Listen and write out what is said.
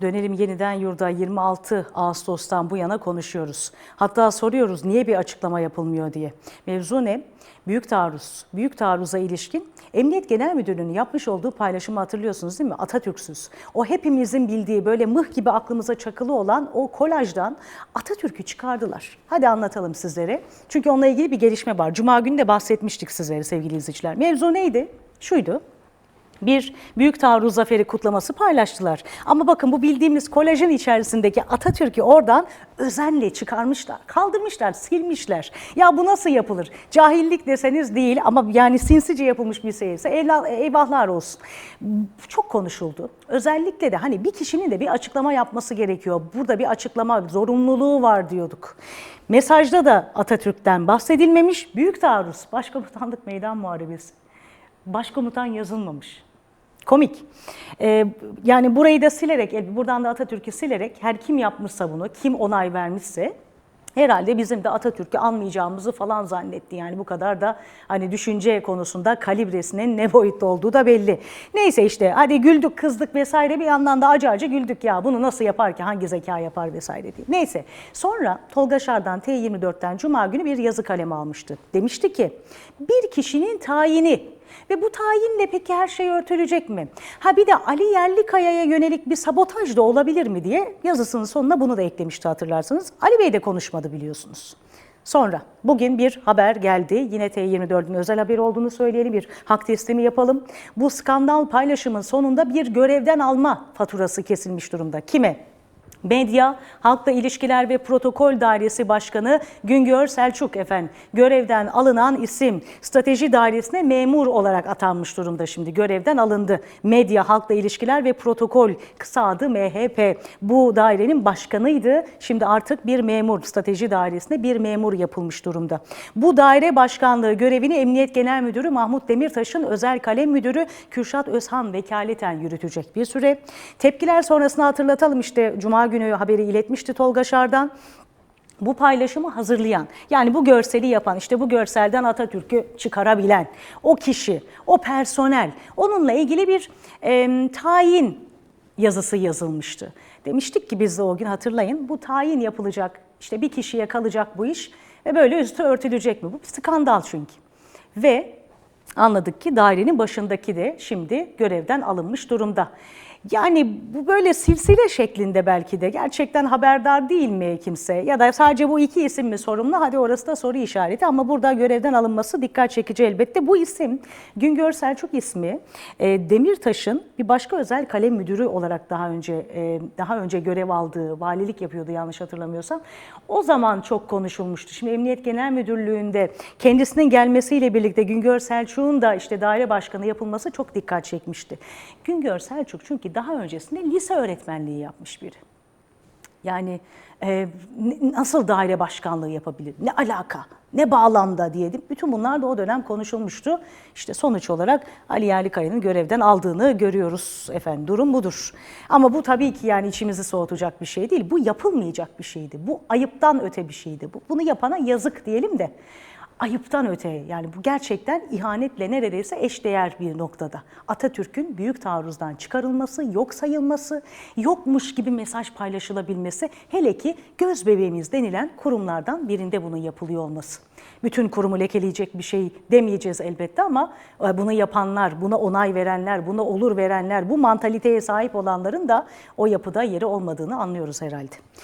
Dönelim yeniden yurda 26 Ağustos'tan bu yana konuşuyoruz. Hatta soruyoruz niye bir açıklama yapılmıyor diye. Mevzu ne? Büyük taarruz. Büyük taarruza ilişkin Emniyet Genel Müdürlüğü'nün yapmış olduğu paylaşımı hatırlıyorsunuz değil mi? Atatürk'süz. O hepimizin bildiği böyle mıh gibi aklımıza çakılı olan o kolajdan Atatürk'ü çıkardılar. Hadi anlatalım sizlere. Çünkü onunla ilgili bir gelişme var. Cuma günü de bahsetmiştik sizlere sevgili izleyiciler. Mevzu neydi? Şuydu bir büyük taarruz zaferi kutlaması paylaştılar. Ama bakın bu bildiğimiz kolajen içerisindeki Atatürk'ü oradan özenle çıkarmışlar, kaldırmışlar, silmişler. Ya bu nasıl yapılır? Cahillik deseniz değil ama yani sinsice yapılmış bir şeyse eyvah- eyvahlar olsun. Çok konuşuldu. Özellikle de hani bir kişinin de bir açıklama yapması gerekiyor. Burada bir açıklama zorunluluğu var diyorduk. Mesajda da Atatürk'ten bahsedilmemiş. Büyük taarruz, başkomutanlık meydan muharebesi başkomutan yazılmamış. Komik. Ee, yani burayı da silerek, buradan da Atatürk'ü silerek her kim yapmışsa bunu, kim onay vermişse herhalde bizim de Atatürk'ü anmayacağımızı falan zannetti. Yani bu kadar da hani düşünce konusunda kalibresinin ne boyutta olduğu da belli. Neyse işte hadi güldük, kızdık vesaire bir yandan da acı acı güldük ya bunu nasıl yapar ki, hangi zeka yapar vesaire diye. Neyse sonra Tolga Şardan T24'ten Cuma günü bir yazı kalemi almıştı. Demişti ki bir kişinin tayini ve bu tayinle peki her şey örtülecek mi? Ha bir de Ali Yerlikaya'ya yönelik bir sabotaj da olabilir mi diye yazısının sonuna bunu da eklemişti hatırlarsanız. Ali Bey de konuşmadı biliyorsunuz. Sonra bugün bir haber geldi. Yine T24'ün özel haberi olduğunu söyleyelim. Bir hak teslimi yapalım. Bu skandal paylaşımın sonunda bir görevden alma faturası kesilmiş durumda. Kime? Medya, Halkla İlişkiler ve Protokol Dairesi Başkanı Güngör Selçuk efendim görevden alınan isim strateji dairesine memur olarak atanmış durumda şimdi görevden alındı. Medya, Halkla İlişkiler ve Protokol kısa adı MHP bu dairenin başkanıydı. Şimdi artık bir memur strateji dairesine bir memur yapılmış durumda. Bu daire başkanlığı görevini Emniyet Genel Müdürü Mahmut Demirtaş'ın özel kalem müdürü Kürşat Özhan vekaleten yürütecek bir süre. Tepkiler sonrasında hatırlatalım işte Cuma günü haberi iletmişti Tolga Şardan. Bu paylaşımı hazırlayan, yani bu görseli yapan, işte bu görselden Atatürk'ü çıkarabilen o kişi, o personel, onunla ilgili bir e, tayin yazısı yazılmıştı. Demiştik ki biz de o gün hatırlayın, bu tayin yapılacak, işte bir kişiye kalacak bu iş ve böyle üstü örtülecek mi? Bu bir skandal çünkü. Ve anladık ki dairenin başındaki de şimdi görevden alınmış durumda. Yani bu böyle silsile şeklinde belki de gerçekten haberdar değil mi kimse? Ya da sadece bu iki isim mi sorumlu? Hadi orası da soru işareti ama burada görevden alınması dikkat çekici elbette. Bu isim Güngör Selçuk ismi e, Demirtaş'ın bir başka özel kalem müdürü olarak daha önce e, daha önce görev aldığı, valilik yapıyordu yanlış hatırlamıyorsam. O zaman çok konuşulmuştu. Şimdi Emniyet Genel Müdürlüğü'nde kendisinin gelmesiyle birlikte Güngör Selçuk'un da işte daire başkanı yapılması çok dikkat çekmişti. Güngör Selçuk çünkü daha öncesinde lise öğretmenliği yapmış biri. Yani e, nasıl daire başkanlığı yapabilir? Ne alaka? Ne bağlamda diye bütün bunlar da o dönem konuşulmuştu. İşte sonuç olarak Ali Yerlikaya'nın görevden aldığını görüyoruz efendim. Durum budur. Ama bu tabii ki yani içimizi soğutacak bir şey değil. Bu yapılmayacak bir şeydi. Bu ayıptan öte bir şeydi. Bu, bunu yapana yazık diyelim de ayıptan öte yani bu gerçekten ihanetle neredeyse eşdeğer bir noktada. Atatürk'ün büyük taarruzdan çıkarılması, yok sayılması, yokmuş gibi mesaj paylaşılabilmesi, hele ki göz bebeğimiz denilen kurumlardan birinde bunun yapılıyor olması. Bütün kurumu lekeleyecek bir şey demeyeceğiz elbette ama e, bunu yapanlar, buna onay verenler, buna olur verenler, bu mantaliteye sahip olanların da o yapıda yeri olmadığını anlıyoruz herhalde.